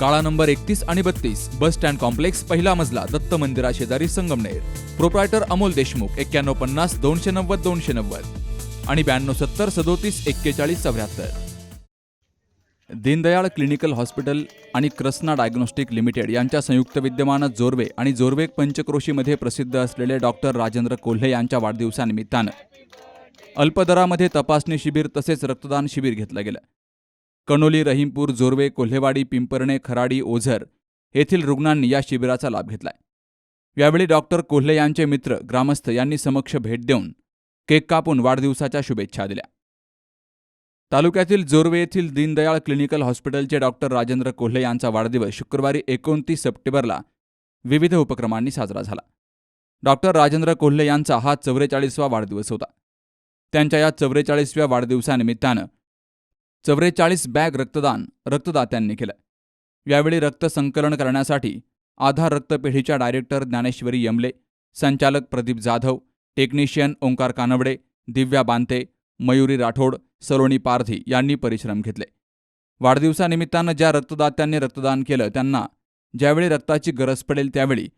काळा नंबर एकतीस आणि बत्तीस बस स्टँड कॉम्प्लेक्स पहिला मजला दत्त मंदिरा शेजारी संगमनेर. प्रोप्रायटर अमोल देशमुख एक्क्याण्णव पन्नास दोनशे नव्वद दोनशे नव्वद. आणि ब्याण्णव सत्तर सदोतीस एक्केचाळीस चौऱ्याहत्तर. दीनदयाळ क्लिनिकल हॉस्पिटल आणि क्रस्ना डायग्नोस्टिक लिमिटेड यांच्या संयुक्त विद्यमानं जोरवे आणि जोरवे पंचक्रोशीमध्ये प्रसिद्ध असलेले डॉक्टर राजेंद्र कोल्हे यांच्या वाढदिवसानिमित्तानं. अल्पदरामध्ये तपासणी शिबिर तसेच रक्तदान शिबिर घेतलं गेलं. कणोली रहीमपूर जोरवे कोल्हेवाडी पिंपरणे खराडी ओझर येथील रुग्णांनी या शिबिराचा लाभ घेतलाय. यावेळी डॉक्टर कोल्हे यांचे मित्र ग्रामस्थ यांनी समक्ष भेट देऊन केक कापून वाढदिवसाच्या शुभेच्छा दिल्या. तालुक्यातील जोरवे येथील दीनदयाळ क्लिनिकल हॉस्पिटलचे डॉक्टर राजेंद्र कोल्हे यांचा वाढदिवस शुक्रवारी एकोणतीस सप्टेंबरला विविध उपक्रमांनी साजरा झाला. डॉक्टर राजेंद्र कोल्हे यांचा हा चौवेचाळीसवा वाढदिवस होता. त्यांच्या या चौवेचाळीसव्या वाढदिवसानिमित्तानं चौवेचाळीस बॅग रक्तदान रक्तदात्यांनी केलं. यावेळी रक्त संकलन करण्यासाठी आधार रक्तपेढीच्या डायरेक्टर ज्ञानेश्वरी यमले संचालक प्रदीप जाधव टेक्निशियन ओंकार कानवडे दिव्या बांते मयुरी राठोड सलोनी पारधी यांनी परिश्रम घेतले. वाढदिवसानिमित्तानं ज्या रक्तदात्यांनी रक्तदान केलं त्यांना ज्यावेळी रक्ताची गरज पडेल त्यावेळी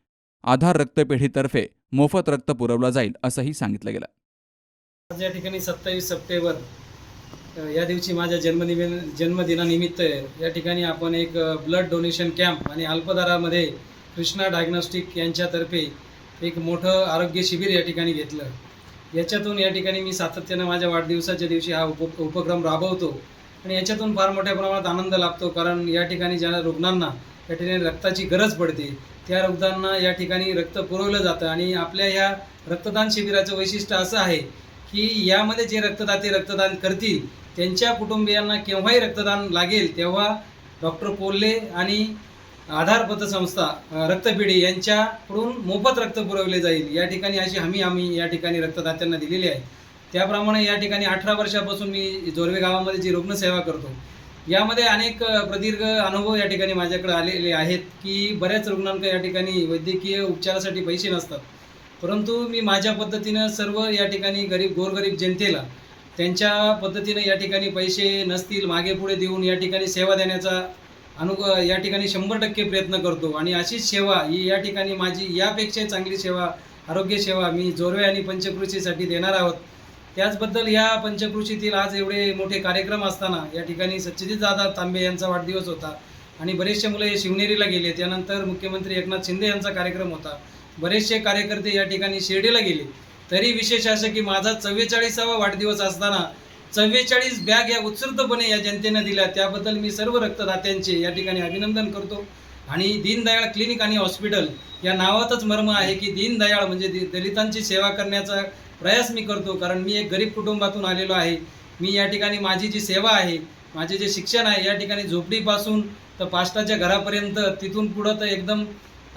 आधार रक्तपेढीतर्फे मोफत रक्त पुरवलं जाईल असंही सांगितलं गेलं. आज या ठिकाणी सत्तावीस सप्टेंबर या दिवशी माझ्या जन्मदिन जन्मदिनानिमित्त या ठिकाणी आपण एक ब्लड डोनेशन कॅम्प आणि अल्पदरामध्ये कृष्णा डायग्नॉस्टिक यांच्यातर्फे एक मोठं आरोग्य शिबिर या ठिकाणी घेतलं. याच्यातून या ठिकाणी मी सातत्यानं माझ्या वाढदिवसाच्या दिवशी हा उप उपक्रम राबवतो आणि याच्यातून फार मोठ्या प्रमाणात आनंद लाभतो कारण या ठिकाणी ज्या रुग्णांना या ठिकाणी रक्ताची गरज पडते त्या रुग्णांना या ठिकाणी रक्त पुरवलं जातं आणि आपल्या ह्या रक्तदान शिबिराचं वैशिष्ट्य असं आहे की यामध्ये जे रक्तदाते रक्तदान करतील त्यांच्या कुटुंबियांना केव्हाही रक्तदान लागेल तेव्हा डॉक्टर कोल्हे आणि आधार पतसंस्था रक्तपेढी यांच्याकडून मोफत रक्त पुरवले जाईल. या ठिकाणी अशी हमी आम्ही या ठिकाणी रक्तदात्यांना दिलेली आहे. त्याप्रमाणे या ठिकाणी अठरा वर्षापासून मी जोरवे गावामध्ये जी रुग्णसेवा करतो यामध्ये अनेक प्रदीर्घ अनुभव या ठिकाणी माझ्याकडे आलेले आहेत की बऱ्याच रुग्णांना या ठिकाणी वैद्यकीय उपचारासाठी पैसे नसतात. परंतु मी माझ्या पद्धतीनं सर्व या ठिकाणी गरीब गोरगरीब जनतेला त्यांच्या पद्धतीनं या ठिकाणी पैसे नसतील मागे पुढे देऊन या ठिकाणी सेवा देण्याचा अनु या ठिकाणी शंभर टक्के प्रयत्न करतो. आणि अशीच सेवा ही या ठिकाणी माझी यापेक्षा चांगली सेवा आरोग्य सेवा मी जोरवे आणि पंचकृषीसाठी देणार आहोत. त्याचबद्दल या पंचकृषीतील आज एवढे मोठे कार्यक्रम असताना या ठिकाणी सच्चिदित दादा तांबे यांचा वाढदिवस होता. आणि बरेचसे मुलं हे शिवनेरीला गेले. त्यानंतर मुख्यमंत्री एकनाथ शिंदे यांचा कार्यक्रम होता. बरेचसे कार्यकर्ते या ठिकाणी शिर्डीला गेले. तरी विशेष असं की माझा चव्वेचाळीसावा वाढदिवस असताना चव्वेचाळीस बॅग या उत्स्फूर्तपणे या जनतेनं दिल्या. त्याबद्दल मी सर्व रक्तदात्यांचे या ठिकाणी अभिनंदन करतो. आणि दीनदयाळ क्लिनिक आणि हॉस्पिटल या नावातच मर्म आहे की दीनदयाळ म्हणजे दि दलितांची सेवा करण्याचा प्रयास मी करतो. कारण मी एक गरीब कुटुंबातून आलेलो आहे. मी या ठिकाणी माझी जी सेवा आहे माझे जे शिक्षण आहे या ठिकाणी झोपडीपासून तर पाष्टाच्या घरापर्यंत तिथून पुढं तर एकदम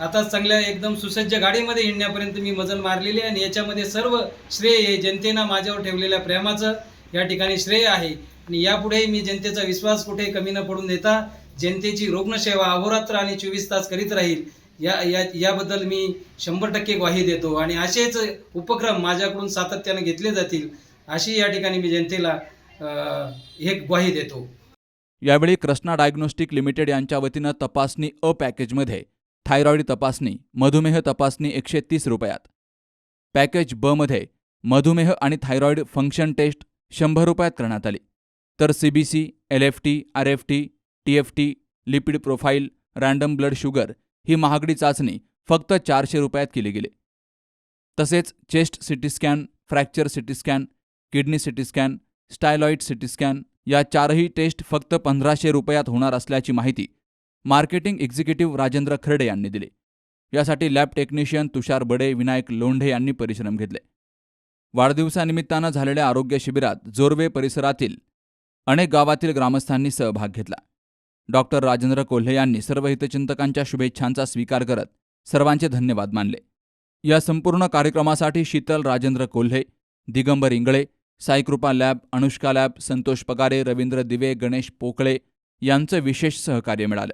आता चांगल्या एकदम सुसज्ज गाडीमध्ये हिंडण्यापर्यंत मी मजल मारलेली आहे आणि याच्यामध्ये सर्व श्रेय हे जनतेनं माझ्यावर ठेवलेल्या प्रेमाचं या ठिकाणी श्रेय आहे. आणि यापुढेही मी जनतेचा विश्वास कुठे कमी न पडून देता जनतेची रुग्णसेवा अहोरात्र आणि चोवीस तास करीत राहील. या या याबद्दल मी शंभर टक्के ग्वाही देतो आणि असेच उपक्रम माझ्याकडून सातत्याने घेतले जातील अशी या ठिकाणी मी जनतेला एक हे ग्वाही देतो. यावेळी कृष्णा डायग्नोस्टिक लिमिटेड यांच्या वतीनं तपासणी अ पॅकेजमध्ये थायरॉईड तपासणी मधुमेह तपासणी एकशे तीस रुपयात. पॅकेज बमध्ये मधुमेह आणि थायरॉईड फंक्शन टेस्ट शंभर रुपयात करण्यात आली. तर C B C L F T R F T T F T lipid profile random blood sugar ही महागडी चाचणी फक्त चारशे रुपयात केली गेली. तसेच chest C T scan fracture C T scan kidney C T scan styloid C T scan या चारही टेस्ट फक्त पंधराशे रुपयात होणार असल्याची माहिती मार्केटिंग एक्झिक्युटिव्ह राजेंद्र खर्डे यांनी दिली. यासाठी लॅब टेक्निशियन तुषार बडे विनायक लोंढे यांनी परिश्रम घेतले. वाढदिवसानिमित्तानं झालेल्या आरोग्य शिबिरात जोरवे परिसरातील अनेक गावातील ग्रामस्थांनी सहभाग घेतला. डॉक्टर राजेंद्र कोल्हे यांनी सर्व हितचिंतकांच्या शुभेच्छांचा स्वीकार करत सर्वांचे धन्यवाद मानले. या संपूर्ण कार्यक्रमासाठी शीतल राजेंद्र कोल्हे दिगंबर इंगळे साईकृपा लॅब अनुष्का लॅब संतोष पगारे रवींद्र दिवे गणेश पोकळे यांचं विशेष सहकार्य मिळालं.